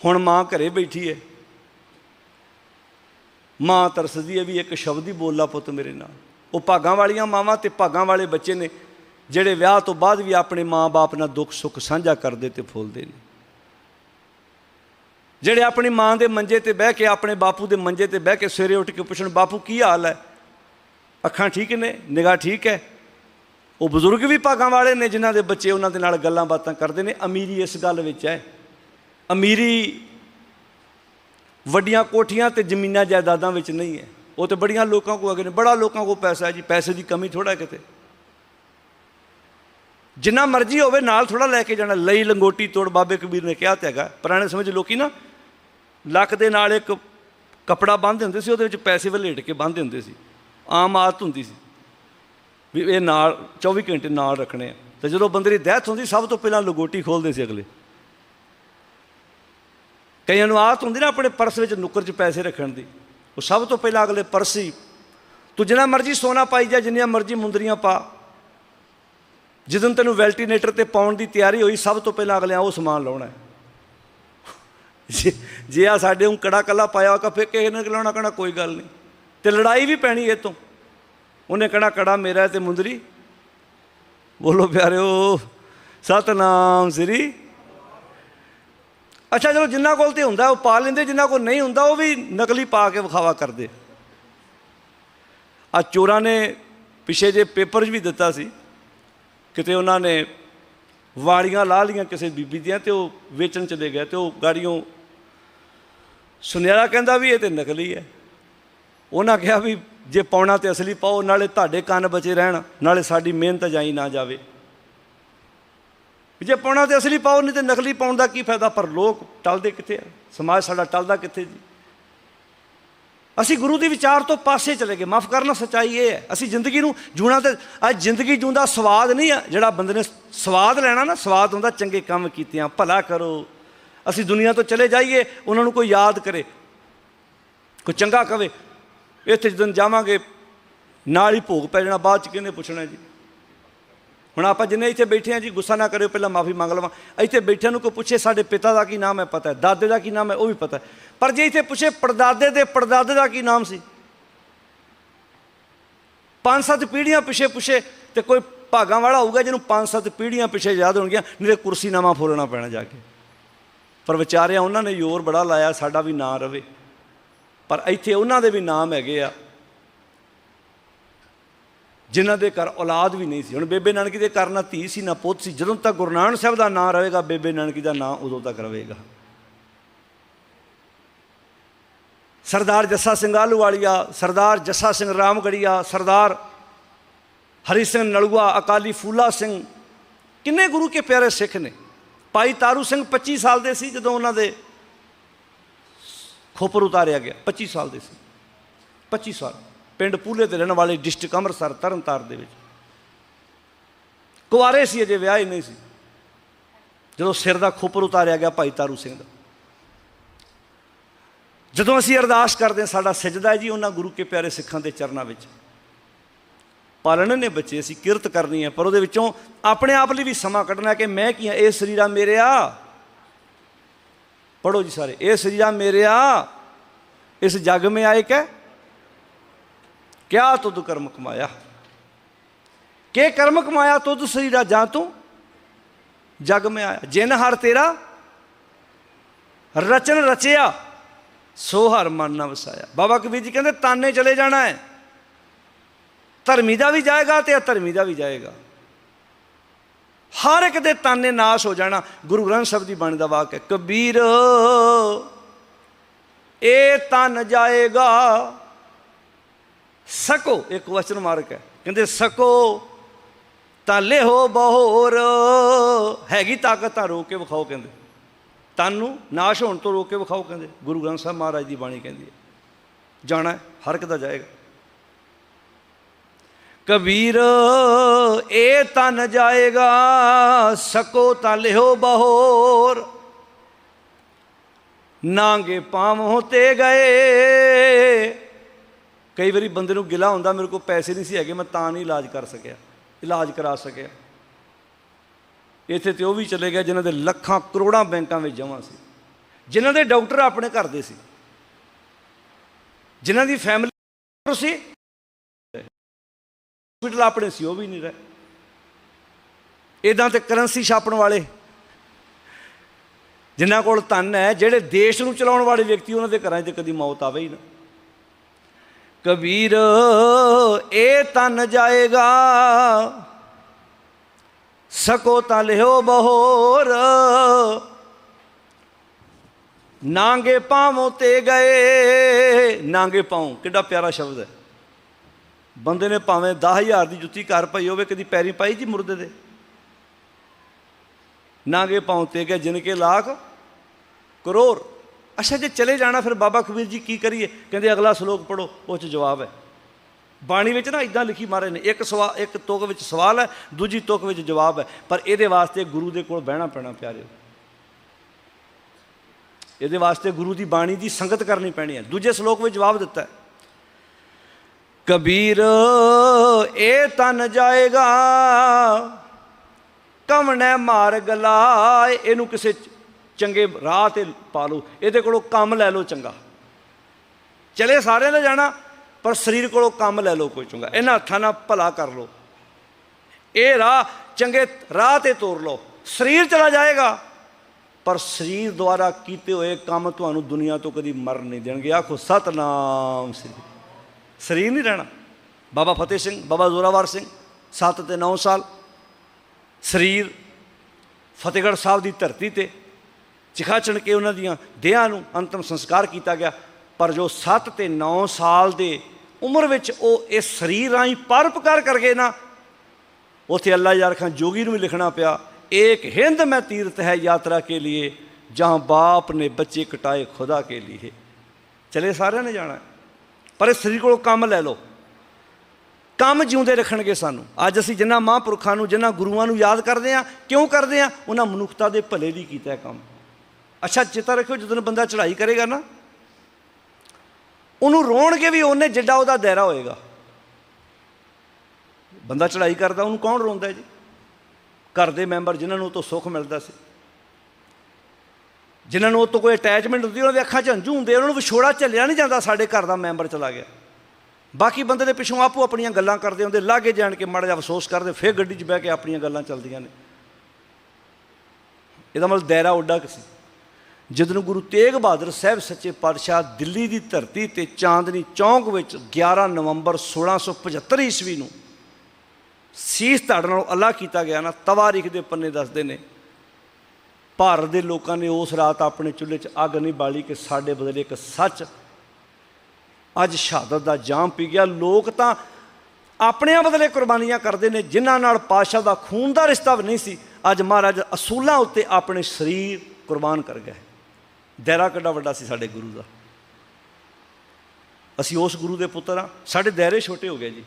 ਹੁਣ ਮਾਂ ਘਰੇ ਬੈਠੀ ਹੈ ਮਾਂ ਤਰਸਦੀ ਹੈ ਵੀ ਇੱਕ ਸ਼ਬਦ ਹੀ ਬੋਲਾ ਪੁੱਤ ਮੇਰੇ ਨਾਲ। ਉਹ ਭਾਗਾਂ ਵਾਲੀਆਂ ਮਾਵਾਂ ਤੇ ਭਾਗਾਂ ਵਾਲੇ ਬੱਚੇ ਨੇ, ਜਿਹੜੇ ਵਿਆਹ ਤੋਂ ਬਾਅਦ ਵੀ ਆਪਣੇ ਮਾਂ-ਬਾਪ ਨਾਲ ਦੁੱਖ ਸੁੱਖ ਸਾਂਝਾ ਕਰਦੇ ਤੇ ਫੁੱਲਦੇ ਨੇ। ਜਿਹੜੇ ਆਪਣੀ ਮਾਂ ਦੇ ਮੰਜੇ ਤੇ ਬਹਿ ਕੇ, ਆਪਣੇ ਬਾਪੂ ਦੇ ਮੰਜੇ ਤੇ ਬਹਿ ਕੇ ਸਵੇਰੇ ਉੱਠ ਕੇ ਪੁੱਛਣ, ਬਾਪੂ, ਕੀ ਹਾਲ ਹੈ ਅੱਖਾਂ ਠੀਕ ਨੇ, ਨਿਗਾਹ ਠੀਕ ਹੈ ਉਹ ਬਜ਼ੁਰਗ ਵੀ ਭਾਗਾਂ ਵਾਲੇ ਨੇ, ਜਿਨ੍ਹਾਂ ਦੇ ਬੱਚੇ ਉਹਨਾਂ ਦੇ ਨਾਲ ਗੱਲਾਂ ਬਾਤਾਂ ਕਰਦੇ ਨੇ। ਅਮੀਰੀ ਇਸ ਗੱਲ ਵਿੱਚ ਹੈ ਅਮੀਰੀ ਵੱਡੀਆਂ ਕੋਠੀਆਂ ਤੇ ਜ਼ਮੀਨਾਂ ਜਾਇਦਾਦਾਂ ਵਿੱਚ ਨਹੀਂ ਹੈ। ਉਹ ਤੇ ਬੜੀਆਂ ਲੋਕਾਂ ਕੋਲ ਅਗੇ ਨੇ। ਬੜਾ ਲੋਕਾਂ ਕੋਲ ਪੈਸਾ ਹੈ ਜੀ। ਪੈਸੇ ਦੀ ਕਮੀ ਥੋੜਾ ਕਿਤੇ। ਜਿੰਨਾ ਮਰਜ਼ੀ ਹੋਵੇ, ਨਾਲ ਥੋੜਾ ਲੈ ਕੇ ਜਾਣਾ। ਲਈ ਲੰਗੋਟੀ ਤੋੜ ਬਾਬੇ ਕਬੀਰ ਨੇ ਕਿਹਾ ਤੇ ਹੈਗਾ। ਪੁਰਾਣੇ ਸਮੇਂ 'ਚ ਲੋਕੀ ਨਾ ਲੱਕ ਦੇ ਨਾਲ ਇੱਕ ਕਪੜਾ ਬੰਨ੍ਹਦੇ ਹੁੰਦੇ ਸੀ। ਉਹਦੇ ਵਿੱਚ ਪੈਸੇ ਵਲੇਟ ਕੇ ਬੰਨ੍ਹਦੇ ਹੁੰਦੇ ਸੀ। ਆਮ ਆਦਤ ਹੁੰਦੀ ਸੀ ਵੀ ਇਹ ਨਾਲ 24 ਘੰਟੇ ਨਾਲ ਰੱਖਣੇ ਆ। ਤੇ ਜਦੋਂ ਬੰਦੇ ਦੀ ਡੈਥ ਹੁੰਦੀ, ਸਭ ਤੋਂ ਪਹਿਲਾਂ ਲੰਗੋਟੀ ਖੋਲਦੇ ਸੀ ਅਗਲੇ। ਕਈਆਂ ਨੂੰ ਆਦਤ ਹੁੰਦੀ ਨਾ ਆਪਣੇ ਪਰਸ ਵਿੱਚ ਨੁੱਕਰ 'ਚ ਪੈਸੇ ਰੱਖਣ ਦੀ। ਉਹ ਸਭ ਤੋਂ ਪਹਿਲਾਂ ਅਗਲੇ ਪਰਸ ਹੀ। ਤੂੰ ਜਿੰਨਾ ਮਰਜ਼ੀ ਸੋਨਾ ਪਾਈ ਜਾ, ਜਿੰਨੀਆਂ ਮਰਜ਼ੀ ਮੁੰਦਰੀਆਂ ਪਾ। ਜਦੋਂ ਤੈਨੂੰ ਵੈਲਟੀਨੇਟਰ ਤੇ ਪਾਉਣ ਦੀ ਤਿਆਰੀ ਹੋਈ, ਸਭ ਤੋਂ ਪਹਿਲਾਂ ਅਗਲਿਆਂ ਉਹ ਸਮਾਨ ਲਾਉਣਾ ਜੇ- ਜੇ ਆ ਸਾਡੇ ਨੂੰ ਕੜਾ ਕੱਲਾ ਪਾਇਆ ਹੋਗਾ ਫਿਰ ਕਿਸੇ ਨੇ ਲਾਉਣਾ ਕਹਣਾ ਕੋਈ ਗੱਲ ਨਹੀਂ। ਤੇ ਲੜਾਈ ਵੀ ਪੈਣੀ ਇਹ ਤੋਂ। ਉਹਨੇ ਕਹਣਾ, ਕੜਾ ਮੇਰਾ ਹੈ ਤੇ ਮੁੰਦਰੀ। ਬੋਲੋ ਪਿਆਰਿਓ, ਸਤਨਾਮ ਸ੍ਰੀ ਅੱਛਾ ਚਲੋ ਜਿੰਨਾ ਕੋਲ ਤੇ ਹੁੰਦਾ, ਉਹ ਪਾ ਲੈਂਦੇ, ਜਿੰਨਾ ਕੋਲ ਨਹੀਂ ਹੁੰਦਾ, ਉਹ ਵੀ ਨਕਲੀ ਪਾ ਕੇ ਵਿਖਾਵਾ ਕਰਦੇ। ਆ ਚੋਰਾਂ ਨੇ ਪਿਛੇ ਜੇ ਪੇਪਰ ਵੀ ਦਿੱਤਾ ਸੀ ਕਿਤੇ ਉਹਨਾਂ ਨੇ ਵਾੜੀਆਂ ਲਾ ਲੀਆਂ ਕਿਸੇ ਬੀਬੀ ਦੀਆਂ ਤੇ ਉਹ ਵੇਚਣ ਚਲੇ ਗਏ ਤੇ ਉਹ ਗਾੜੀਆਂ ਸੁਨਿਆਰਾ ਕਹਿੰਦਾ ਵੀ ਇਹ ਤੇ ਨਕਲੀ ਹੈ। ਉਹਨਾਂ ਕਿਹਾ ਵੀ ਜੇ ਪਾਉਣਾ ਤੇ ਅਸਲੀ ਪਾਓ, ਨਾਲੇ ਤੁਹਾਡੇ ਕੰਨ ਬਚੇ ਰਹਿਣ, ਨਾਲੇ ਸਾਡੀ ਮਿਹਨਤ ਜਾਈ ਨਾ ਜਾਵੇ। ਜੇ ਪਾਉਣਾ ਤੇ ਅਸਲੀ ਪਾਓ, ਨਹੀਂ ਤੇ ਨਕਲੀ ਪਾਉਣ ਦਾ ਕੀ ਫਾਇਦਾ? ਪਰ ਲੋਕ ਟਲਦੇ ਕਿੱਥੇ ਆ? ਸਮਾਜ ਸਾਡਾ ਟਲਦਾ ਕਿੱਥੇ ਜੀ? ਅਸੀਂ ਗੁਰੂ ਦੇ ਵਿਚਾਰ ਤੋਂ ਪਾਸੇ ਚਲੇ ਗਏ। ਮਾਫ ਕਰਨਾ, ਸੱਚਾਈ ਇਹ ਹੈ। ਅਸੀਂ ਜ਼ਿੰਦਗੀ ਨੂੰ ਜੂਣਾ ਤੇ ਅੱਜ ਜ਼ਿੰਦਗੀ ਜੂੰਦਾ ਸਵਾਦ ਨਹੀਂ ਆ। ਜਿਹੜਾ ਬੰਦੇ ਨੇ ਸਵਾਦ ਲੈਣਾ ਨਾ, ਸਵਾਦ ਹੁੰਦਾ ਚੰਗੇ ਕੰਮ ਕੀਤੇ ਆ ਭਲਾ ਕਰੋ। ਅਸੀਂ ਦੁਨੀਆ ਤੋਂ ਚਲੇ ਜਾਈਏ, ਉਹਨਾਂ ਨੂੰ ਕੋਈ ਯਾਦ ਕਰੇ। ਕੋਈ ਚੰਗਾ ਕਵੇ। ਇੱਥੇ ਜਦੋਂ ਜਾਵਾਂਗੇ, ਨਾਲ ਹੀ ਭੋਗ ਪੈ ਜਾਣਾ, ਬਾਅਦ ਚ ਕਿਹਨੇ ਪੁੱਛਣਾ ਜੀ? ਹੁਣ ਆਪਾਂ ਜਿੰਨੇ ਇੱਥੇ ਬੈਠੇ ਆ ਜੀ, ਗੁੱਸਾ ਨਾ ਕਰਿਓ, ਪਹਿਲਾਂ ਮਾਫੀ ਮੰਗ ਲਵਾਂ। ਇੱਥੇ ਬੈਠਿਆਂ ਨੂੰ ਕੋਈ ਪੁੱਛੇ ਸਾਡੇ ਪਿਤਾ ਦਾ ਕੀ ਨਾਮ ਹੈ, ਪਤਾ ਹੈ। ਦਾਦੇ ਦਾ ਕੀ ਨਾਮ ਹੈ, ਉਹ ਵੀ ਪਤਾ ਹੈ। ਪਰ ਜੇ ਇੱਥੇ ਪੁੱਛੇ ਪੜਦਾਦੇ ਦੇ ਪੜਦਾਦੇ ਦਾ ਕੀ ਨਾਮ ਸੀ? ਪੰਜ ਸੱਤ ਪੀੜ੍ਹੀਆਂ ਪਿਛੇ ਪੁੱਛੇ ਤੇ ਕੋਈ ਭਾਗਾਂ ਵਾਲਾ ਹੋਊਗਾ ਜਿਹਨੂੰ ਪੰਜ ਸੱਤ ਪੀੜ੍ਹੀਆਂ ਪਿਛੇ ਯਾਦ ਹੋਣਗੀਆਂ, ਨਹੀਂ ਤੇ ਕੁਰਸੀ ਨਾਮਾ ਫੋਲਣਾ ਪੈਣਾ ਜਾ ਕੇ। ਪਰ ਵਿਚਾਰਿਆ, ਉਹਨਾਂ ਨੇ ਜ਼ੋਰ ਬੜਾ ਲਾਇਆ, ਸਾਡਾ ਵੀ ਨਾਂ ਰਵੇ। ਪਰ ਇੱਥੇ ਉਹਨਾਂ ਦੇ ਵੀ ਨਾਮ ਹੈਗੇ ਆ। ਜਿਨ੍ਹਾਂ ਦੇ ਘਰ ਔਲਾਦ ਵੀ ਨਹੀਂ ਸੀ। ਹੁਣ ਬੇਬੇ ਨਾਨਕੀ ਦੇ ਘਰ ਨਾ ਧੀ ਸੀ, ਨਾ ਪੁੱਤ ਸੀ। ਜਦੋਂ ਤੱਕ ਗੁਰੂ ਨਾਨਕ ਸਾਹਿਬ ਦਾ ਨਾਂ ਰਹੇਗਾ, ਬੇਬੇ ਨਾਨਕੀ ਦਾ ਨਾਂ ਉਦੋਂ ਤੱਕ ਰਹੇਗਾ। ਸਰਦਾਰ ਜੱਸਾ ਸਿੰਘ ਆਲੂਵਾਲੀਆ ਸਰਦਾਰ ਜੱਸਾ ਸਿੰਘ ਰਾਮਗੜੀਆ, ਸਰਦਾਰ ਹਰੀ ਸਿੰਘ ਨਲੂਆ, ਅਕਾਲੀ ਫੂਲਾ ਸਿੰਘ, ਕਿੰਨੇ ਗੁਰੂ ਕੇ ਪਿਆਰੇ ਸਿੱਖ ਨੇ। ਭਾਈ ਤਾਰੂ ਸਿੰਘ 25 ਸਾਲ ਦੇ ਸੀ ਜਦੋਂ ਉਹਨਾਂ ਦੇ ਖੋਪਰ ਉਤਾਰਿਆ ਗਿਆ। 25 ਸਾਲ ਦੇ ਸੀ। 25 ਸਾਲ। ਪਿੰਡ ਪੂਲੇ ਦੇ ਰਹਿਣ ਵਾਲੇ ਡਿਸਟ੍ਰਿਕਟ ਅੰਮ੍ਰਿਤਸਰ ਤਰਨਤਾਰ ਦੇ ਵਿੱਚ। ਕੁਆਰੇ ਸੀ, ਅਜੇ ਵਿਆਹ ਹੀ ਨਹੀਂ ਸੀ। ਜਦੋਂ ਸਿਰ ਦਾ ਖੋਪਰ ਉਤਾਰਿਆ ਗਿਆ ਭਾਈ ਤਾਰੂ ਸਿੰਘ ਦਾ। ਜਦੋਂ ਅਸੀਂ ਅਰਦਾਸ ਕਰਦੇ ਹਾਂ, ਸਾਡਾ ਸਜਦਾ ਜੀ ਉਹਨਾਂ ਗੁਰੂ ਕੇ ਪਿਆਰੇ ਸਿੱਖਾਂ ਦੇ ਚਰਨਾਂ ਵਿੱਚ। ਪਾਲਣ ਨੇ ਬੱਚੇ, ਅਸੀਂ ਕਿਰਤ ਕਰਨੀ ਹੈ, ਪਰ ਉਹਦੇ ਵਿੱਚੋਂ ਆਪਣੇ ਆਪ ਲਈ ਵੀ ਸਮਾਂ ਕੱਢਣਾ ਕਿ ਮੈਂ ਕੀ ਹਾਂ? ਇਹ ਸਰੀਰਾ ਮੇਰਿਆ। ਪੜੋ ਜੀ ਸਾਰੇ, ਇਹ ਸਰੀਰਾ ਮੇਰਿਆ। ਇਸ ਜਗ ਮੇ ਆਏ ਕੈ ਕਿਆ ਤੁਧ ਕਰਮ ਕਮਾਇਆ? ਕੇ ਕਰਮ ਕਮਾਇਆ ਤੁਧ ਸਰੀਰਾ ਜਾਂ ਤੂੰ? ਜਗ ਮੇ ਆਇਆ, ਜਿਨ ਹਰ ਤੇਰਾ ਰਚਨ ਰਚਿਆ, ਸੋ ਹਰ ਮਨ ਨਾ ਵਸਾਇਆ। ਬਾਬਾ ਕਬੀਰ ਜੀ ਕਹਿੰਦੇ, ਤਾਨੇ ਚਲੇ ਜਾਣਾ ਹੈ। ਧਰਮੀ ਦਾ ਵੀ ਜਾਏਗਾ ਤੇ ਅਧਰਮੀ ਦਾ ਵੀ ਜਾਏਗਾ। ਹਰ ਇੱਕ ਦੇ ਤਾਨੇ ਨਾਸ਼ ਹੋ ਜਾਣਾ। ਗੁਰੂ ਗ੍ਰੰਥ ਸਾਹਿਬ ਦੀ ਬਾਣੀ ਦਾ ਵਾਕ ਹੈ, ਕਬੀਰ ਇਹ ਤਨ ਜਾਏਗਾ ਸਕੋ ਇੱਕ ਵਚਨ ਮਾਰਕ ਹੈ। ਕਹਿੰਦੇ ਸਕੋ ਤਾਂ ਲਿਹੋ ਬਹੋਰ ਹੈਗੀ ਤਾਕਤ ਤਾਂ ਰੋ ਕੇ ਵਿਖਾਓ ਕਹਿੰਦੇ। ਤਨ ਨੂੰ ਨਾਸ਼ ਹੋਣ ਤੋਂ ਰੋਕ ਕੇ ਵਿਖਾਓ ਕਹਿੰਦੇ। ਗੁਰੂ ਗ੍ਰੰਥ ਸਾਹਿਬ ਮਹਾਰਾਜ ਦੀ ਬਾਣੀ ਕਹਿੰਦੀ ਹੈ। ਜਾਣਾ ਹੈ, ਹਰ ਇੱਕ ਦਾ ਜਾਏਗਾ। ਕਬੀਰ ਇਹ ਤਨ ਜਾਏਗਾ ਸਕੋ ਤਾਂ ਲਿਓ ਬਹੋਰ। ਨਾਂਗੇ ਪਾਵੋਂ ਤੇ ਗਏ ਕਈ ਵਾਰੀ ਬੰਦੇ ਨੂੰ ਗਿਲਾ ਹੁੰਦਾ, ਮੇਰੇ ਕੋਲ ਪੈਸੇ ਨਹੀਂ ਸੀ ਹੈਗੇ, ਮੈਂ ਤਾਂ ਨਹੀਂ ਇਲਾਜ ਕਰ ਸਕਿਆ, ਇਲਾਜ ਕਰਾ ਸਕਿਆ। ਇੱਥੇ ਤੇ ਉਹ ਵੀ ਚਲੇ ਗਿਆ, ਜਿਨ੍ਹਾਂ ਦੇ ਲੱਖਾਂ ਕਰੋੜਾਂ ਬੈਂਕਾਂ ਵਿੱਚ ਜਮ੍ਹਾਂ ਸੀ। ਜਿਨ੍ਹਾਂ ਦੇ ਡਾਕਟਰ ਆਪਣੇ ਘਰ ਦੇ ਸੀ। ਜਿਨ੍ਹਾਂ ਦੀ ਫੈਮਿਲੀ ਸੀ। ਹਸਪੀਟਲ ਆਪਣੇ ਸੀ, ਉਹ ਵੀ ਨਹੀਂ ਰਹੇ। ਇਦਾਂ ਤੇ ਕਰੰਸੀ ਛਾਪਣ ਵਾਲੇ, ਜਿਨ੍ਹਾਂ ਕੋਲ ਧਨ ਹੈ, ਜਿਹੜੇ ਦੇਸ਼ ਨੂੰ ਚਲਾਉਣ ਵਾਲੇ ਵਿਅਕਤੀ, ਉਹਨਾਂ ਦੇ ਘਰਾਂ 'ਚ ਕਦੀ ਮੌਤ ਆਵੇ ਹੀ ਨਾ। ਕਬੀਰ, ਇਹ ਤਨ ਜਾਏਗਾ। ਸਕੋ ਤਾਂ ਲਿਓ ਬਹੋਰ। ਨਾਂਗੇ ਪਾਵੋਂ ਤੇ ਗਏ। ਨਾਂਗੇ ਪਾਉ, ਕਿੱਡਾ ਪਿਆਰਾ ਸ਼ਬਦ ਹੈ। ਬੰਦੇ ਨੇ ਭਾਵੇਂ 10000 ਦੀ ਜੁੱਤੀ ਘਰ ਪਈ ਹੋਵੇ, ਕਦੀ ਪੈਰੀ ਪਾਈ ਜੀ ਮੁਰਦੇ ਦੇ ਨਾਂਗੇ ਪਾਉ ਤੇ ਗਏ ਜਿਨ ਕੇ ਲੱਖ ਕਰੋੜ। ਅੱਛਾ, ਜੇ ਚਲੇ ਜਾਣਾ, ਫਿਰ ਬਾਬਾ ਕਬੀਰ ਜੀ ਕੀ ਕਰੀਏ? ਕਹਿੰਦੇ ਅਗਲਾ ਸ਼ਲੋਕ ਪੜੋ ਉਹ ਚ ਜਵਾਬ ਹੈ। ਬਾਣੀ ਵਿੱਚ ਨਾ ਇਦਾਂ ਲਿਖੀ ਮਾਰੇ ਨੇ, ਇੱਕ ਸਵਾ, ਇੱਕ ਤੁਕ ਵਿੱਚ ਸਵਾਲ ਹੈ, ਦੂਜੀ ਤੁਕ ਵਿੱਚ ਜਵਾਬ ਹੈ। ਪਰ ਇਹਦੇ ਵਾਸਤੇ ਗੁਰੂ ਦੇ ਕੋਲ ਬਹਿਣਾ ਪੈਣਾ ਪਿਆਰਿਓ ਇਹਦੇ ਵਾਸਤੇ ਗੁਰੂ ਦੀ ਬਾਣੀ ਦੀ ਸੰਗਤ ਕਰਨੀ ਪੈਣੀ ਹੈ। ਦੂਜੇ ਸ਼ਲੋਕ ਵਿੱਚ ਜਵਾਬ ਦਿੱਤਾ ਹੈ। ਕਬੀਰ, ਇਹ ਤਨ ਜਾਏਗਾ, ਕਵਣੈ ਮਾਰ ਗਲਾ ਇਹਨੂੰ ਕਿਸੇ ਚੰਗੇ ਰਾਹ ਤੇ ਪਾ ਲਓ, ਇਹਦੇ ਕੋਲੋਂ ਕੰਮ ਲੈ ਲਓ ਚੰਗਾ। ਚਲੇ ਸਾਰਿਆਂ ਨੇ ਜਾਣਾ, ਪਰ ਸਰੀਰ ਕੋਲੋਂ ਕੰਮ ਲੈ ਲਓ ਕੋਈ ਚੰਗਾ। ਇਹਨਾਂ ਹੱਥਾਂ ਨਾਲ ਭਲਾ ਕਰ ਲਓ। ਇਹ ਰਾਹ ਚੰਗੇ ਰਾਹ ਤੇ ਤੋਰ ਲਓ। ਸਰੀਰ ਚਲਾ ਜਾਏਗਾ, ਪਰ ਸਰੀਰ ਦੁਆਰਾ ਕੀਤੇ ਹੋਏ ਕੰਮ ਤੁਹਾਨੂੰ ਦੁਨੀਆ ਤੋਂ ਕਦੀ ਮਰਨ ਨਹੀਂ ਦੇਣਗੇ। ਆਖੋ, ਸਤਨਾਮ ਸ੍ਰੀ ਸਰੀਰ ਨਹੀਂ ਰਹਿਣਾ। ਬਾਬਾ ਫਤਿਹ ਸਿੰਘ, ਬਾਬਾ ਜ਼ੋਰਾਵਰ ਸਿੰਘ 7 ਤੇ 9 ਸਾਲ। ਸਰੀਰ ਫਤਿਹਗੜ੍ਹ ਸਾਹਿਬ ਦੀ ਧਰਤੀ ਤੇ ਚਿਖਾ ਚਣ ਕੇ ਉਹਨਾਂ ਦੀਆਂ ਦੇਹਾਂ ਨੂੰ ਅੰਤਮ ਸੰਸਕਾਰ ਕੀਤਾ ਗਿਆ। ਪਰ ਜੋ 7 ਤੇ 9 ਸਾਲ ਦੇ ਉਮਰ ਵਿੱਚ ਉਹ ਇਸ ਸਰੀਰ ਰਾਹੀਂ ਪਰਪਕਾਰ ਕਰ ਗਏ ਨਾ, ਉਥੇ ਅੱਲਾ ਯਾਰ ਖਾਨ ਜੋਗੀ ਨੂੰ ਵੀ ਲਿਖਣਾ ਪਿਆ ਇੱਕ ਹਿੰਦ ਮੈਂ ਤੀਰਤ ਹੈ ਯਾਤਰਾ ਕੇ ਲਈ ਜਹਾਂ ਬਾਪ ਨੇ ਬੱਚੇ ਕਟਾਏ ਖੁਦਾ ਕੇ ਲਈ ਚਲੇ ਸਾਰਿਆਂ ਨੇ ਜਾਣਾ। ਪਰ ਇਸ ਸਰੀਰ ਕੋਲੋਂ ਕੰਮ ਲੈ ਲਓ। ਕੰਮ ਜਿਉਂਦੇ ਰੱਖਣਗੇ ਸਾਨੂੰ। ਅੱਜ ਅਸੀਂ ਜਿੰਨਾ ਮਹਾਂਪੁਰਖਾਂ ਨੂੰ, ਜਿੰਨਾ ਗੁਰੂਆਂ ਨੂੰ ਯਾਦ ਕਰਦੇ ਆ ਕਿਉਂ ਕਰਦੇ ਆ ਉਹਨਾਂ ਮਨੁੱਖਤਾ ਦੇ ਭਲੇ ਲਈ ਕੀਤਾ ਕੰਮ। ਅੱਛਾ, ਚੇਤਾ ਰੱਖਿਓ, ਜਦੋਂ ਬੰਦਾ ਚੜ੍ਹਾਈ ਕਰੇਗਾ ਨਾ, ਉਹਨੂੰ ਰੋਣਗੇ ਵੀ ਉਹਨੇ ਜਿੱਡਾ ਉਹਦਾ ਦਾਇਰਾ ਹੋਏਗਾ। ਬੰਦਾ ਚੜ੍ਹਾਈ ਕਰਦਾ, ਉਹਨੂੰ ਕੌਣ ਰੋਂਦਾ ਜੀ? ਘਰ ਦੇ ਮੈਂਬਰ ਜਿਨ੍ਹਾਂ ਨੂੰ ਉਹ ਤੋਂ ਸੁੱਖ ਮਿਲਦਾ ਸੀ। ਜਿਨ੍ਹਾਂ ਨੂੰ ਉਹ ਤੋਂ ਕੋਈ ਅਟੈਚਮੈਂਟ ਹੁੰਦੀ, ਉਹਨਾਂ ਦੀ ਅੱਖਾਂ 'ਚ ਹੰਝੂ ਹੁੰਦੇ, ਉਹਨਾਂ ਨੂੰ ਵਿਛੋੜਾ ਝੱਲਿਆ ਨਹੀਂ ਜਾਂਦਾ, ਸਾਡੇ ਘਰ ਦਾ ਮੈਂਬਰ ਚਲਾ ਗਿਆ। ਬਾਕੀ ਬੰਦੇ ਦੇ ਪਿੱਛੋਂ ਆਪੋ ਆਪਣੀਆਂ ਗੱਲਾਂ ਕਰਦੇ ਹੁੰਦੇ, ਲਾਗੇ ਜਾਣ ਕੇ ਮਾੜਾ ਜਿਹਾ ਅਫਸੋਸ ਕਰਦੇ, ਫਿਰ ਗੱਡੀ 'ਚ ਬਹਿ ਕੇ ਆਪਣੀਆਂ ਗੱਲਾਂ ਚੱਲਦੀਆਂ ਨੇ। ਇਹਦਾ ਮਤਲਬ ਦਾਇਰਾ ਉੱਡਾ ਕਿ ਸੀ। ਜਦੋਂ ਗੁਰੂ ਤੇਗ ਬਹਾਦਰ ਸਾਹਿਬ ਸੱਚੇ ਪਾਤਸ਼ਾਹ ਦਿੱਲੀ ਦੀ ਧਰਤੀ ਤੇ ਚਾਂਦਨੀ ਚੌਂਕ ਵਿੱਚ 11 ਨਵੰਬਰ 1675 ਈਸਵੀ ਨੂੰ ਸੀਸ ਧੜ ਨਾਲ ਅੱਲਾ ਕੀਤਾ ਗਿਆ ਨਾ ਤਵਾਰੀਖ ਦੇ ਪੰਨੇ ਦੱਸਦੇ ਨੇ। ਭਾਰਤ ਦੇ ਲੋਕਾਂ ਨੇ ਉਸ ਰਾਤ ਆਪਣੇ ਚੁੱਲ੍ਹੇ 'ਚ ਅੱਗ ਨਹੀਂ ਬਾਲੀ ਕਿ ਸਾਡੇ ਬਦਲੇ ਇੱਕ ਸੱਚ ਅੱਜ ਸ਼ਹਾਦਤ ਦਾ ਜਾਮ ਪੀ ਗਿਆ। ਲੋਕ ਤਾਂ ਆਪਣਿਆਂ ਬਦਲੇ ਕੁਰਬਾਨੀਆਂ ਕਰਦੇ ਨੇ, ਜਿਨ੍ਹਾਂ ਨਾਲ ਪਾਸ਼ਾ ਦਾ ਖੂਨ ਦਾ ਰਿਸ਼ਤਾ ਵੀ ਨਹੀਂ ਸੀ। ਅੱਜ ਮਹਾਰਾਜ ਅਸੂਲਾਂ ਉੱਤੇ ਆਪਣੇ ਸਰੀਰ ਕੁਰਬਾਨ ਕਰ ਗਏ। ਦਾਇਰਾ ਕਿੱਡਾ ਵੱਡਾ ਸੀ ਸਾਡੇ ਗੁਰੂ ਦਾ। ਅਸੀਂ ਉਸ ਗੁਰੂ ਦੇ ਪੁੱਤਰ ਆ ਸਾਡੇ ਦਾਇਰੇ ਛੋਟੇ ਹੋ ਗਏ ਜੀ।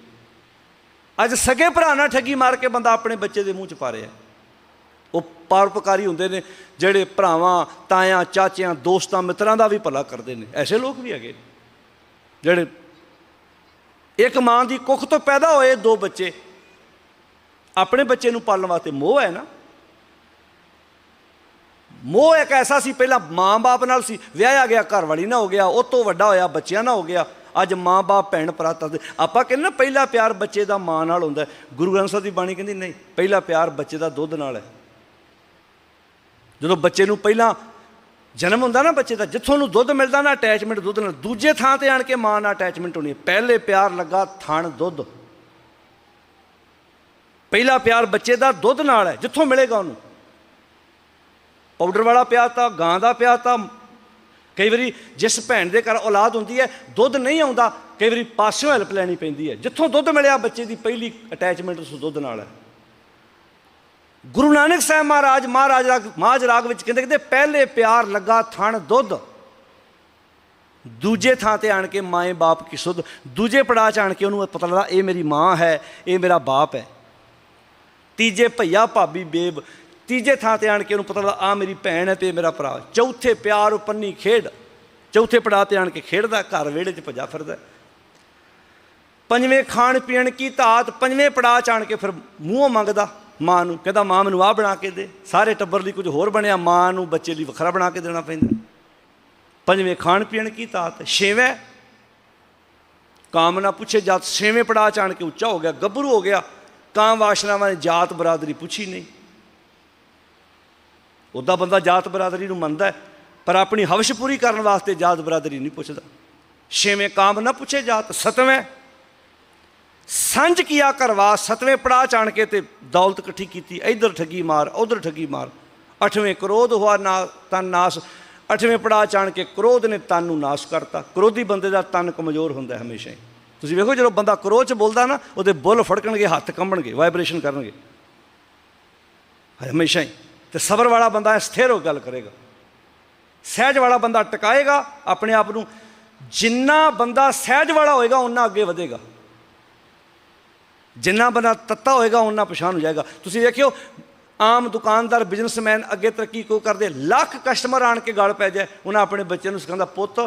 ਅੱਜ ਸਗੇ ਭਰਾ ਨਾਲ ਠੱਗੀ ਮਾਰ ਕੇ ਬੰਦਾ ਆਪਣੇ ਬੱਚੇ ਦੇ ਮੂੰਹ 'ਚ ਪਾ ਰਿਹਾ। ਉਹ ਪਰਉਪਕਾਰੀ ਹੁੰਦੇ ਨੇ, ਜਿਹੜੇ ਭਰਾਵਾਂ, ਤਾਇਆਂ, ਚਾਚਿਆਂ, ਦੋਸਤਾਂ, ਮਿੱਤਰਾਂ ਦਾ ਵੀ ਭਲਾ ਕਰਦੇ ਨੇ। ਐਸੇ ਲੋਕ ਵੀ ਹੈਗੇ ਜਿਹੜੇ ਇੱਕ ਮਾਂ ਦੀ ਕੁੱਖ ਤੋਂ ਪੈਦਾ ਹੋਏ ਦੋ ਬੱਚੇ, ਆਪਣੇ ਬੱਚੇ ਨੂੰ ਪਾਲਣ ਵਾਸਤੇ ਮੋਹ ਹੈ ਨਾ। ਮੋਹ ਇੱਕ ਐਸਾ ਸੀ, ਪਹਿਲਾਂ ਮਾਂ-ਬਾਪ ਨਾਲ ਸੀ, ਵਿਆਹਿਆ ਗਿਆ, ਘਰ ਵਾਲੀ ਨਾ ਹੋ ਗਿਆ, ਉਹ ਤੋਂ ਵੱਡਾ ਹੋਇਆ, ਬੱਚਿਆਂ ਨਾਲ ਹੋ ਗਿਆ, ਅੱਜ ਮਾਂ-ਬਾਪ, ਭੈਣ ਭਰਾ ਤਰਦੇ ਆਪਾਂ ਕਹਿੰਦੇ ਨਾ ਪਹਿਲਾ ਪਿਆਰ ਬੱਚੇ ਦਾ ਮਾਂ ਨਾਲ ਹੁੰਦਾ ਗੁਰੂ ਗ੍ਰੰਥ ਸਾਹਿਬ ਦੀ ਬਾਣੀ ਕਹਿੰਦੀ, ਨਹੀਂ, ਪਹਿਲਾ ਪਿਆਰ ਬੱਚੇ ਦਾ ਦੁੱਧ ਨਾਲ ਹੈ। ਜਦੋਂ ਬੱਚੇ ਨੂੰ ਪਹਿਲਾਂ ਜਨਮ ਹੁੰਦਾ ਨਾ ਬੱਚੇ ਦਾ, ਜਿੱਥੋਂ ਨੂੰ ਦੁੱਧ ਮਿਲਦਾ ਨਾ ਅਟੈਚਮੈਂਟ ਦੁੱਧ ਨਾਲ, ਦੂਜੇ ਥਾਂ ਤੇ ਆਣ ਕੇ ਮਾਂ ਨਾਲ ਅਟੈਚਮੈਂਟ ਹੋਣੀ ਪਹਿਲੇ ਪਿਆਰ ਲੱਗਾ ਥਣ ਦੁੱਧ। ਪਹਿਲਾ ਪਿਆਰ ਬੱਚੇ ਦਾ ਦੁੱਧ ਨਾਲ ਹੈ, ਜਿੱਥੋਂ ਮਿਲੇਗਾ ਉਹਨੂੰ। ਪਾਊਡਰ ਵਾਲਾ ਪਿਆ ਤਾਂ, ਗਾਂ ਦਾ ਪਿਆ ਤਾਂ। ਕਈ ਵਾਰੀ ਜਿਸ ਭੈਣ ਦੇ ਘਰ ਔਲਾਦ ਹੁੰਦੀ ਹੈ, ਦੁੱਧ ਨਹੀਂ ਆਉਂਦਾ, ਕਈ ਵਾਰੀ ਪਾਸਿਓਂ ਹੈਲਪ ਲੈਣੀ ਪੈਂਦੀ ਹੈ। ਜਿੱਥੋਂ ਦੁੱਧ ਮਿਲਿਆ ਬੱਚੇ ਦੀ ਪਹਿਲੀ ਅਟੈਚਮੈਂਟ ਉਸ ਦੁੱਧ ਨਾਲ ਹੈ। ਗੁਰੂ ਨਾਨਕ ਸਾਹਿਬ ਮਹਾਰਾਜ ਮਹਾਰਾਜ ਰਾਗ ਮਾਜ ਰਾਗ ਵਿੱਚ ਕਹਿੰਦੇ ਕਹਿੰਦੇ, ਪਹਿਲੇ ਪਿਆਰ ਲੱਗਾ ਥਣ ਦੁੱਧ। ਦੂਜੇ ਥਾਂ ਤੇ ਆਣ ਕੇ ਮਾਏ ਬਾਪ ਕੀ ਸੁਧ, ਦੂਜੇ ਪੜਾਅ 'ਚ ਆਣ ਕੇ ਉਹਨੂੰ ਪਤਾ ਲੱਗਦਾ, ਇਹ ਮੇਰੀ ਮਾਂ ਹੈ, ਇਹ ਮੇਰਾ ਬਾਪ ਹੈ। ਤੀਜੇ ਭਈਆ ਭਾਬੀ ਬੇਬ ਤੀਜੇ ਥਾਂ ਤੇ ਆਣ ਕੇ ਉਹਨੂੰ ਪਤਾ ਲੱਗਦਾ ਆ ਮੇਰੀ ਭੈਣ ਹੈ ਤੇ ਮੇਰਾ ਭਰਾ। ਚੌਥੇ ਪਿਆਰ ਉਪੰਨੀ ਖੇਡ, ਚੌਥੇ ਪੜਾਅ ਤੇ ਆਣ ਕੇ ਖੇਡਦਾ, ਘਰ ਵਿਹੜੇ 'ਚ ਭੱਜਾ ਫਿਰਦਾ। ਪੰਜਵੇਂ ਖਾਣ ਪੀਣ ਕੀ ਧਾਤ, ਪੰਜਵੇਂ ਪੜਾਅ 'ਚ ਆਣ ਕੇ ਫਿਰ ਮੂੰਹੋਂ ਮੰਗਦਾ, ਮਾਂ ਨੂੰ, ਕਹਿੰਦਾ, ਮਾਂ, ਮੈਨੂੰ ਆਹ ਬਣਾ ਕੇ ਦੇ। ਸਾਰੇ ਟੱਬਰ ਲਈ ਕੁਝ ਹੋਰ ਬਣਿਆ, ਮਾਂ ਨੂੰ ਬੱਚੇ ਲਈ ਵੱਖਰਾ ਬਣਾ ਕੇ ਦੇਣਾ ਪੈਂਦਾ। ਪੰਜਵੇਂ ਖਾਣ ਪੀਣ ਕੀ ਤਾਤ ਛੇਵੇਂ ਕਾਮ ਨਾ ਪੁੱਛੇ ਜਾਤ, ਛੇਵੇਂ ਪੜਾ ਚਾਣ ਕੇ ਉੱਚਾ ਹੋ ਗਿਆ, ਗੱਭਰੂ ਹੋ ਗਿਆ। ਕਾਮ ਵਾਸ਼ਨਾਵਾਂ ਨੇ ਜਾਤ ਬਰਾਦਰੀ ਪੁੱਛੀ ਨਹੀਂ। ਉਹਦਾ ਬੰਦਾ ਜਾਤ ਬਰਾਦਰੀ ਨੂੰ ਮੰਨਦਾ ਪਰ ਆਪਣੀ ਹਵਸ਼ ਪੂਰੀ ਕਰਨ ਵਾਸਤੇ ਜਾਤ ਬਰਾਦਰੀ ਨਹੀਂ ਪੁੱਛਦਾ। ਛੇਵੇਂ ਕਾਮ ਨਾ ਪੁੱਛੇ ਜਾਤ, ਸਤਵੇਂ। ਸੰਜ ਕੀਆ ਕਰਵਾ, ਸਤਵੇਂ ਪੜਾ ਚਾਣ ਕੇ ਤੇ ਦੌਲਤ ਇਕੱਠੀ ਕੀਤੀ, ਇਧਰ ਠੱਗੀ ਮਾਰ, ਉਧਰ ਠੱਗੀ ਮਾਰ। ਅਠਵੇਂ ਕ੍ਰੋਧ ਹੋਆ ਨਾ, ਤਨ ਨਾਸ। ਅਠਵੇਂ ਪੜਾ ਚਾਣ ਕੇ ਕ੍ਰੋਧ ਨੇ ਤਨ ਨੂੰ ਨਾਸ਼ ਕਰਤਾ। ਕ੍ਰੋਧੀ ਬੰਦੇ ਦਾ ਤਨ ਕਮਜ਼ੋਰ ਹੁੰਦਾ ਹਮੇਸ਼ਾ ਹੀ। ਤੁਸੀਂ ਵੇਖੋ, ਜਦੋਂ ਬੰਦਾ ਕ੍ਰੋਧ ਚ ਬੋਲਦਾ ਨਾ, ਉਹਦੇ ਬੁੱਲ ਫੜਕਣਗੇ, ਹੱਥ ਕੰਬਣਗੇ, ਵਾਈਬ੍ਰੇਸ਼ਨ ਕਰਨਗੇ। ਹਮੇਸ਼ਾ ਹੀ। ਤੇ ਸਬਰ ਵਾਲਾ ਬੰਦਾ ਸਥਿਰ ਹੋ ਗੱਲ ਕਰੇਗਾ। ਸਹਿਜ ਵਾਲਾ ਬੰਦਾ ਟਿਕਾਏਗਾ, ਆਪਣੇ ਆਪ ਨੂੰ ਜਿੰਨਾ ਬੰਦਾ ਸਹਿਜ ਵਾਲਾ ਹੋਏਗਾ ਉਨਾ ਅੱਗੇ ਵਧੇਗਾ। ਜਿੰਨਾ ਬੰਦਾ ਤੱਤਾ ਹੋਏਗਾ ਉਨਾ ਪਛਾਣ ਹੋ ਜਾਏਗਾ। ਤੁਸੀਂ ਦੇਖਿਓ ਆਮ ਦੁਕਾਨਦਾਰ ਬਿਜ਼ਨਸਮੈਨ ਅੱਗੇ ਤਰੱਕੀ ਕੋ ਕਰਦੇ? ਲੱਖ ਕਸਟਮਰ ਆਣ ਕੇ ਗਲ ਪੈ ਜਾਏ, ਉਹਨਾਂ ਆਪਣੇ ਬੱਚੇ ਨੂੰ ਸਿਖਾਉਂਦਾ, ਪੁੱਤ,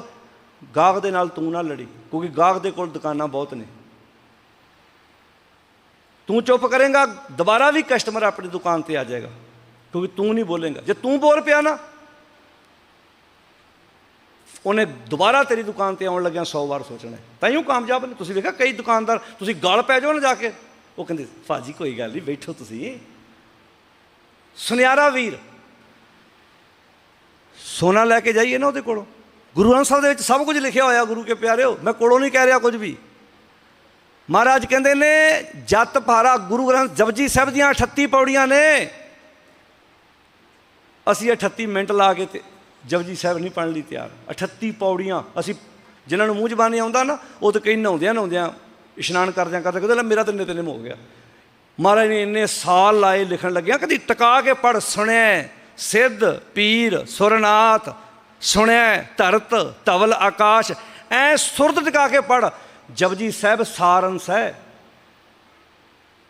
ਗਾਹਕ ਦੇ ਨਾਲ ਤੂੰ ਨਾ ਲੜੀ, ਕਿਉਂਕਿ ਗਾਹਕ ਦੇ ਕੋਲ ਦੁਕਾਨਾਂ ਬਹੁਤ ਨੇ। ਤੂੰ ਚੁੱਪ ਕਰੇਗਾ, ਦੁਬਾਰਾ ਵੀ ਕਸਟਮਰ ਆਪਣੀ ਦੁਕਾਨ ਤੇ ਆ ਜਾਏਗਾ। ਕਿਉਂਕਿ ਤੂੰ ਨਹੀਂ ਬੋਲੇਗਾ ਜੇ ਤੂੰ ਬੋਲ ਪਿਆ ਨਾ ਉਹਨੇ ਦੁਬਾਰਾ ਤੇਰੀ ਦੁਕਾਨ ਤੇ ਆਉਣ ਲੱਗਿਆ 100 ਵਾਰ ਸੋਚਣਾ ਤਾਂ ਹੀ ਕਾਮਯਾਬ ਨੇ ਤੁਸੀਂ ਵੇਖਿਆ ਕਈ ਦੁਕਾਨਦਾਰ ਤੁਸੀਂ ਗਲ ਪੈ ਜਾਓ ਨਾ ਜਾ ਕੇ ਉਹ ਕਹਿੰਦੇ ਭਾਜੀ ਕੋਈ ਗੱਲ ਨਹੀਂ ਬੈਠੋ ਤੁਸੀਂ ਸੁਨਿਆਰਾ ਵੀਰ ਸੋਨਾ ਲੈ ਕੇ ਜਾਈਏ ਨਾ ਉਹਦੇ ਕੋਲੋਂ ਗੁਰੂ ਗ੍ਰੰਥ ਸਾਹਿਬ ਦੇ ਵਿੱਚ ਸਭ ਕੁਝ ਲਿਖਿਆ ਹੋਇਆ ਗੁਰੂ ਕੇ ਪਿਆਰਿਓ ਮੈਂ ਕੋਲੋਂ ਨਹੀਂ ਕਹਿ ਰਿਹਾ ਕੁਝ ਵੀ ਮਹਾਰਾਜ ਕਹਿੰਦੇ ਨੇ ਜਤ ਭਾਰਾ ਗੁਰੂ ਗ੍ਰੰਥ ਜਪਜੀ ਸਾਹਿਬ ਦੀਆਂ 38 ਪੌੜੀਆਂ ਨੇ ਅਸੀਂ 38 ਮਿੰਟ ਲਾ ਕੇ ਤੇ ਜਪਜੀ ਸਾਹਿਬ ਨਹੀਂ ਪੜ੍ਹਨ ਲਈ ਤਿਆਰ। 38 ਪੌੜੀਆਂ ਅਸੀਂ ਜਿਨ੍ਹਾਂ ਨੂੰ ਮੂੰਹ ਜ਼ਬਾਨੀ ਆਉਂਦਾ ਨਾ, ਉਹ ਤਾਂ ਕਈ ਨਹਾਉਂਦਿਆਂ ਨਹਾਉਂਦਿਆਂ ਇਸ਼ਨਾਨ ਕਰਦਿਆਂ ਕਰਦਿਆਂ ਕਹਿੰਦੇ, ਲੈ ਮੇਰਾ ਤਾਂ ਨਿਤਨੇਮ ਹੋ ਗਿਆ। ਮਹਾਰਾਜ ਨੇ ਇੰਨੇ ਸਾਲ ਲਾਏ ਲਿਖਣ ਲੱਗਿਆ ਕਦੀ ਟਿਕਾ ਕੇ ਪੜ ਸੁਣਿਆ ਸਿੱਧ, ਪੀਰ, ਸੁਰਨਾਥ, ਸੁਣਿਆ ਧਰਤ, ਧਵਲ, ਆਕਾਸ਼, ਐ ਸੁਰਤ ਟਿਕਾ ਕੇ ਪੜ ਜਪਜੀ ਸਾਹਿਬ ਸਾਰੰਸ ਹੈ।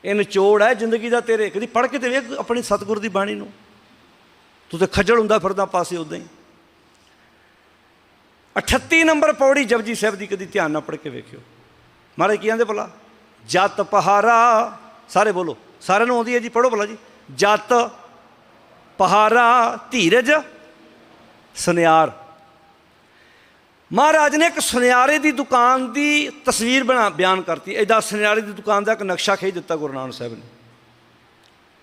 ਇਹ ਨਿਚੋੜ ਹੈ ਜ਼ਿੰਦਗੀ ਦਾ ਤੇਰੇ। ਕਦੀ ਪੜ ਕੇ ਤੇ ਵੇਖ ਆਪਣੀ ਸਤਿਗੁਰ ਦੀ ਬਾਣੀ ਨੂੰ। ਤੂੰ ਤੇ ਖੱਜਲ ਹੁੰਦਾ ਫਿਰਦਾ ਪਾਸੇ ਉਦਾਂ ਹੀ। 38 ਨੰਬਰ ਪੌੜੀ ਜਪਜੀ ਸਾਹਿਬ ਦੀ ਕਦੀ ਧਿਆਨ ਨਾਲ ਪੜ ਕੇ ਵੇਖਿਓ। ਮਹਾਰਾਜ ਕੀ ਕਹਿੰਦੇ ਭਲਾ? ਜਤ ਪਹਾਰਾ, ਸਾਰੇ ਬੋਲੋ, ਸਾਰਿਆਂ ਨੂੰ ਆਉਂਦੀ ਹੈ ਜੀ ਪੜੋ ਭਲਾ ਜੀ। ਜਤ ਪਹਾਰਾ, ਧੀਰਜ, ਸੁਨਿਆਰ। ਮਹਾਰਾਜ ਨੇ ਇੱਕ ਸੁਨਿਆਰੇ ਦੀ ਦੁਕਾਨ ਦੀ ਤਸਵੀਰ ਬਣਾ, ਬਿਆਨ ਕਰਤੀ। ਐਦਾ ਸੁਨਿਆਰੇ ਦੀ ਦੁਕਾਨ ਦਾ ਇੱਕ ਨਕਸ਼ਾ ਖਿੱਚ ਦਿੱਤਾ ਗੁਰੂ ਨਾਨਕ ਸਾਹਿਬ ਨੇ।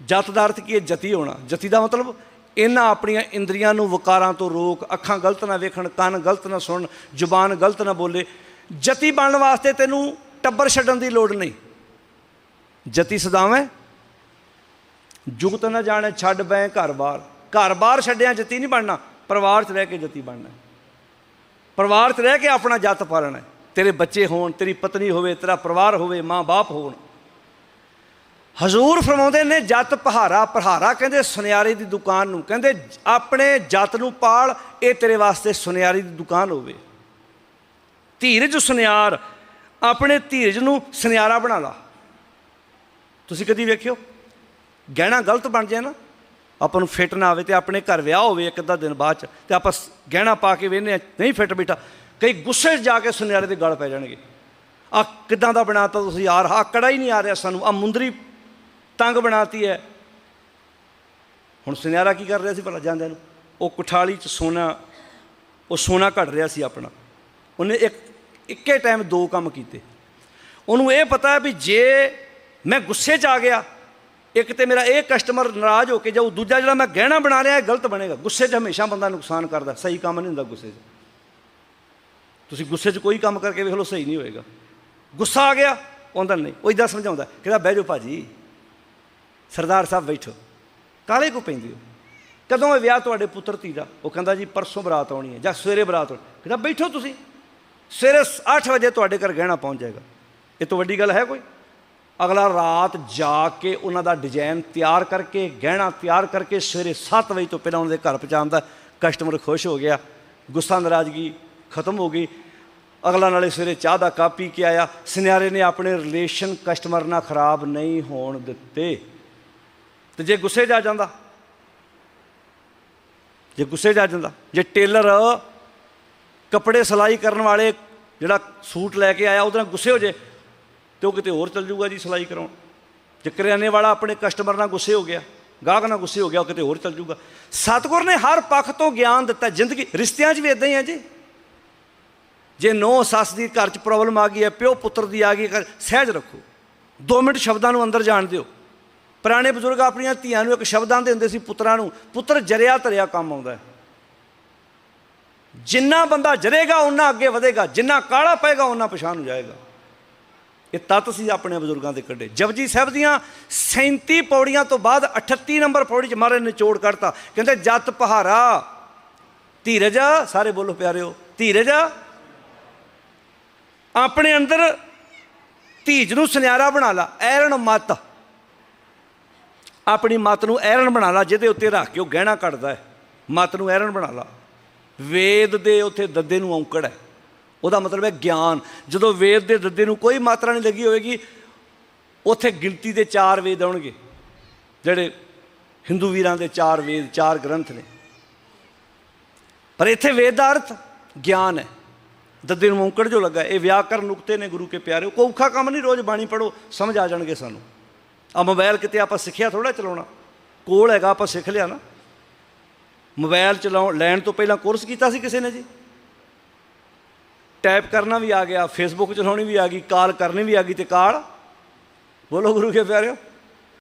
ਜਤ ਦਾ ਅਰਥ ਕੀ ਹੈ? ਜਤੀ ਹੋਣਾ। ਜਤੀ ਦਾ ਮਤਲਬ ਇਹਨਾਂ ਆਪਣੀਆਂ ਇੰਦਰੀਆਂ ਨੂੰ ਵਕਾਰਾਂ ਤੋਂ ਰੋਕ, ਅੱਖਾਂ ਗਲਤ ਨਾ ਵੇਖਣ, ਕੰਨ ਗਲਤ ਨਾ ਸੁਣਨ, ਜ਼ੁਬਾਨ ਗਲਤ ਨਾ ਬੋਲੇ। ਜਤੀ ਬਣਨ ਵਾਸਤੇ ਤੈਨੂੰ ਟੱਬਰ ਛੱਡਣ ਦੀ ਲੋੜ ਨਹੀਂ। ਜਤੀ ਸਦਾਵੇਂ। ਜੁਗਤ ਨਾ ਜਾਣੇ, ਛੱਡ ਬੈ ਘਰ-ਬਾਰ ਘਰ-ਬਾਰ ਛੱਡਿਆ ਜਤੀ ਨਹੀਂ ਬਣਨਾ, ਪਰਿਵਾਰ 'ਚ ਰਹਿ ਕੇ ਜਤੀ ਬਣਨਾ। ਪਰਿਵਾਰ 'ਚ ਰਹਿ ਕੇ ਆਪਣਾ ਜੱਤ ਪਾਲਣਾ। ਤੇਰੇ ਬੱਚੇ ਹੋਣ, ਤੇਰੀ ਪਤਨੀ ਹੋਵੇ, ਤੇਰਾ ਪਰਿਵਾਰ ਹੋਵੇ, ਮਾਂ-ਬਾਪ ਹੋਣ। ਹਜ਼ੂਰ ਫਰਮਾਉਂਦੇ ਨੇ, ਜੱਤ ਪਹਾਰਾ ਪਹਾਰਾ ਕਹਿੰਦੇ ਸੁਨਿਆਰੇ ਦੀ ਦੁਕਾਨ ਨੂੰ। ਕਹਿੰਦੇ ਆਪਣੇ ਜੱਤ ਨੂੰ ਪਾਲ, ਇਹ ਤੇਰੇ ਵਾਸਤੇ ਸੁਨਿਆਰੀ ਦੀ ਦੁਕਾਨ ਹੋਵੇ। ਧੀਰਜ ਸੁਨਿਆਰ, ਆਪਣੇ ਧੀਰਜ ਨੂੰ ਸੁਨਿਆਰਾ ਬਣਾ ਲਾ। ਤੁਸੀਂ ਕਦੀ ਵੇਖਿਓ? ਗਹਿਣਾ ਗਲਤ ਬਣ ਜਾਏ ਨਾ। ਆਪਾਂ ਨੂੰ ਫਿੱਟ ਨਾ ਆਵੇ ਤੇ ਆਪਣੇ ਘਰ ਵਿਆਹ ਹੋਵੇ ਇੱਕ ਅੱਧਾ ਦਿਨ ਬਾਅਦ ਚ, ਤੇ ਆਪਾਂ ਗਹਿਣਾ ਪਾ ਕੇ ਵੇਨੇ ਨਹੀਂ ਫਿੱਟ ਬੈਠਾ, ਕਈ ਗੁੱਸੇ 'ਚ ਜਾ ਕੇ ਸੁਨਿਆਰੇ ਦੇ ਗਲ ਪੈ ਜਾਣਗੇ। ਆ ਕਿਦਾਂ ਦਾ ਬਣਾਤਾ ਤੁਸੀਂ ਯਾਰ, ਆਹ ਕੜਾ ਹੀ ਨਹੀਂ ਆ ਰਿਹਾ ਸਾਨੂੰ ਆ ਮੁੰਦਰੀ ਤੰਗ ਬਣਾਤੀ ਹੈ। ਹੁਣ ਸੁਨਿਆਰਾ ਕੀ ਕਰ ਰਿਹਾ ਸੀ ਭਲਾ ਜਾਂਦਿਆਂ ਨੂੰ? ਉਹ ਕੁਠਾਲੀ 'ਚ ਸੋਨਾ, ਉਹ ਸੋਨਾ ਘੜ ਰਿਹਾ ਸੀ ਆਪਣਾ। ਉਹਨੇ ਇੱਕ, ਇੱਕੇ ਟਾਈਮ ਦੋ ਕੰਮ ਕੀਤੇ। ਉਹਨੂੰ ਇਹ ਪਤਾ ਹੈ ਵੀ ਜੇ ਮੈਂ ਗੁੱਸੇ 'ਚ ਆ ਗਿਆ, ਇੱਕ ਤੇ ਮੇਰਾ ਇਹ ਕਸਟਮਰ ਨਾਰਾਜ਼ ਹੋ ਕੇ ਜਾਊ, ਦੂਜਾ ਜਿਹੜਾ ਮੈਂ ਗਹਿਣਾ ਬਣਾ ਰਿਹਾ ਇਹ ਗਲਤ ਬਣੇਗਾ। ਗੁੱਸੇ 'ਚ ਹਮੇਸ਼ਾ ਬੰਦਾ ਨੁਕਸਾਨ ਕਰਦਾ, ਸਹੀ ਕੰਮ ਨਹੀਂ ਹੁੰਦਾ ਗੁੱਸੇ 'ਚ। ਤੁਸੀਂ ਗੁੱਸੇ 'ਚ ਕੋਈ ਕੰਮ ਕਰਕੇ ਵੇਖ ਲਓ, ਸਹੀ ਨਹੀਂ ਹੋਏਗਾ। ਗੁੱਸਾ ਆ ਗਿਆ ਉਹਦਾ ਨਹੀਂ, ਉਹ ਇਦਾਂ ਸਮਝਾਉਂਦਾ, ਕਹਿੰਦਾ ਬਹਿ ਜਾਓ ਭਾਜੀ। ਸਰਦਾਰ ਸਾਹਿਬ ਬੈਠੋ। ਕਾਲੇ ਕੋ ਪੈਂਦੇ ਹੋ? ਕਦੋਂ ਹੈ ਵਿਆਹ ਤੁਹਾਡੇ ਪੁੱਤਰ ਧੀ ਦਾ? ਉਹ ਕਹਿੰਦਾ ਜੀ, ਪਰਸੋਂ ਬਰਾਤ ਆਉਣੀ ਹੈ ਜਾਂ ਸਵੇਰੇ ਬਰਾਤ ਆਉਣੀ ਕਹਿੰਦਾ, ਬੈਠੋ ਤੁਸੀਂ। ਸਵੇਰੇ 8 ਵਜੇ ਤੁਹਾਡੇ ਘਰ ਗਹਿਣਾ ਪਹੁੰਚ ਜਾਏਗਾ। ਇਹ ਤੋਂ ਵੱਡੀ ਗੱਲ ਹੈ ਕੋਈ? ਅਗਲਾ ਰਾਤ ਜਾ ਕੇ ਉਹਨਾਂ ਦਾ ਡਿਜ਼ਾਈਨ ਤਿਆਰ ਕਰਕੇ, ਗਹਿਣਾ ਤਿਆਰ ਕਰਕੇ ਸਵੇਰੇ 7 ਵਜੇ ਤੋਂ ਪਹਿਲਾਂ ਉਹਨਾਂ ਦੇ ਘਰ ਪਹੁੰਚਾਉਂਦਾ। ਕਸਟਮਰ ਖੁਸ਼ ਹੋ ਗਿਆ। ਗੁੱਸਾ ਨਾਰਾਜ਼ਗੀ ਖਤਮ ਹੋ ਗਈ। ਅਗਲਾ ਨਾਲੇ ਸਵੇਰੇ ਚਾਹ ਦਾ ਕੱਪ ਪੀ ਕੇ ਆਇਆ। ਸੁਨਿਆਰੇ ਨੇ ਆਪਣੇ ਰਿਲੇਸ਼ਨ ਕਸਟਮਰ ਨਾਲ ਖਰਾਬ ਨਹੀਂ ਹੋਣ ਦਿੱਤੇ। ਤੇ ਜੇ ਗੁੱਸੇ ਜਾ ਜਾਂਦਾ ਜੇ ਗੁੱਸੇ ਜਾ ਜਾਂਦਾ ਜੇ ਟੇਲਰ ਕੱਪੜੇ ਸਿਲਾਈ ਕਰਨ ਵਾਲੇ ਜਿਹੜਾ ਸੂਟ ਲੈ ਕੇ ਆਇਆ ਉਹਦੇ ਨਾਲ ਗੁੱਸੇ ਹੋ ਜੇ ਤੇ ਉਹ ਕਿਤੇ ਹੋਰ ਚਲ ਜਾਊਗਾ ਜੀ ਸਿਲਾਈ ਕਰਾਉਣ। ਜੇ ਕਰਿਆਨੇ ਵਾਲਾ ਆਪਣੇ ਕਸਟਮਰ ਨਾਲ ਗੁੱਸੇ ਹੋ ਗਿਆ ਗਾਹਕ ਨਾਲ ਗੁੱਸੇ ਹੋ ਗਿਆ ਉਹ ਕਿਤੇ ਹੋਰ ਚਲ ਜਾਊਗਾ। ਸਤਿਗੁਰ ਨੇ ਹਰ ਪੱਖ ਤੋਂ ਗਿਆਨ ਦਿੱਤਾ ਜ਼ਿੰਦਗੀ ਰਿਸ਼ਤਿਆਂ 'ਚ ਵੀ ਇਦਾਂ ਹੀ ਹੈ ਜੀ। ਜੇ ਨੌ ਸੱਸ ਦੀ ਘਰ 'ਚ ਪ੍ਰੋਬਲਮ ਆ ਗਈ ਹੈ ਪਿਓ ਪੁੱਤਰ ਦੀ ਆ ਗਈ ਹੈ, ਸਹਿਜ ਰੱਖੋ। 2 ਮਿੰਟ ਸ਼ਬਦਾਂ ਨੂੰ ਅੰਦਰ ਜਾਣ ਦਿਓ। ਪੁਰਾਣੇ ਬਜ਼ੁਰਗ ਆਪਣੀਆਂ ਧੀਆਂ ਨੂੰ ਇੱਕ ਸ਼ਬਦਾਂ ਦੇ ਹੁੰਦੇ ਸੀ ਪੁੱਤਰਾਂ ਨੂੰ, ਪੁੱਤਰ, ਜਰਿਆ ਧਰਿਆ ਕੰਮ ਆਉਂਦਾ ਜਿੰਨਾ ਬੰਦਾ ਜਰੇਗਾ ਉਹਨਾਂ ਅੱਗੇ ਵਧੇਗਾ, ਜਿੰਨਾ ਕਾਲਾ ਪਏਗਾ ਉਹਨਾਂ ਪਛਾਣ ਨੂੰ ਜਾਏਗਾ। ਇਹ ਤੱਤ ਸੀ ਆਪਣੇ ਬਜ਼ੁਰਗਾਂ ਦੇ ਕੱਢੇ। ਜਪਜੀ ਸਾਹਿਬ ਦੀਆਂ 37 ਪੌੜੀਆਂ ਤੋਂ ਬਾਅਦ 38 ਨੰਬਰ ਪੌੜੀ 'ਚ ਮਹਾਰਾਜ ਨੇ ਨਿਚੋੜ ਕੱਢਤਾ ਕਹਿੰਦੇ, ਜਤ ਪਹਾਰਾ, ਧੀਰਜ, ਸਾਰੇ ਬੋਲੋ ਪਿਆਰਿਓ, ਧੀਰਜ, ਆਪਣੇ ਅੰਦਰ ਧੀਜ ਨੂੰ ਸੁਨਿਆਰਾ ਬਣਾ ਲਾ ਐਰਨ ਮਤ ਆਪਣੀ ਮਤ ਨੂੰ ਐਰਨ ਬਣਾ ਲਾ, ਜਿਹਦੇ ਉੱਤੇ ਰੱਖ ਕੇ ਉਹ ਗਹਿਣਾ ਕੱਢਦਾ ਹੈ। ਮਤ ਨੂੰ ਐਰਨ ਬਣਾ ਲਾ। ਵੇਦ ਦੇ ਉੱਥੇ ਦੱਦੇ ਨੂੰ ਔਂਕੜ ਹੈ। ਉਹਦਾ ਮਤਲਬ ਹੈ ਗਿਆਨ। ਜਦੋਂ ਵੇਦ ਦੇ ਦੱਦੇ ਨੂੰ ਕੋਈ ਮਾਤਰਾ ਨਹੀਂ ਲੱਗੀ ਹੋਵੇਗੀ, ਉੱਥੇ ਗਿਣਤੀ ਦੇ ਚਾਰ ਵੇਦ ਆਉਣਗੇ। ਜਿਹੜੇ ਹਿੰਦੂ ਵੀਰਾਂ ਦੇ ਚਾਰ ਵੇਦ, ਚਾਰ ਗ੍ਰੰਥ ਨੇ। ਪਰ ਇੱਥੇ ਵੇਦ ਦਾ ਅਰਥ ਗਿਆਨ ਹੈ। ਦੱਦੇ ਨੂੰ ਔਂਕੜ ਜੋ ਲੱਗਾ, ਇਹ ਵਿਆਕਰਨ ਨੁਕਤੇ ਨੇ ਗੁਰੂ ਕੇ ਪਿਆਰੇ ਕੋਈ ਔਖਾ ਕੰਮ ਨਹੀਂ, ਰੋਜ਼ ਬਾਣੀ ਪੜੋ ਸਮਝ ਆ ਜਾਣਗੇ ਸਾਨੂੰ। ਆ ਮੋਬਾਈਲ ਕਿਤੇ ਆਪਾਂ ਸਿੱਖਿਆ ਥੋੜਾ ਚਲਾਉਣਾ। ਕੋਲ ਹੈਗਾ, ਆਪਾਂ ਸਿੱਖ ਲਿਆ ਨਾ। ਮੋਬਾਈਲ ਚਲਾਉਣ, ਲੈਣ ਤੋਂ ਪਹਿਲਾਂ ਕੋਰਸ ਕੀਤਾ ਸੀ ਕਿਸੇ ਨੇ ਜੀ? ਟਾਈਪ ਕਰਨਾ ਵੀ ਆ ਗਿਆ ਫੇਸਬੁੱਕ ਚਲਾਉਣੀ ਵੀ ਆ ਗਈ ਕਾਲ ਕਰਨੀ ਵੀ ਆ ਗਈ ਤੇ ਕਾਲ ਬੋਲੋ ਗੁਰੂ ਕੇ ਪਿਆਰਿਓ।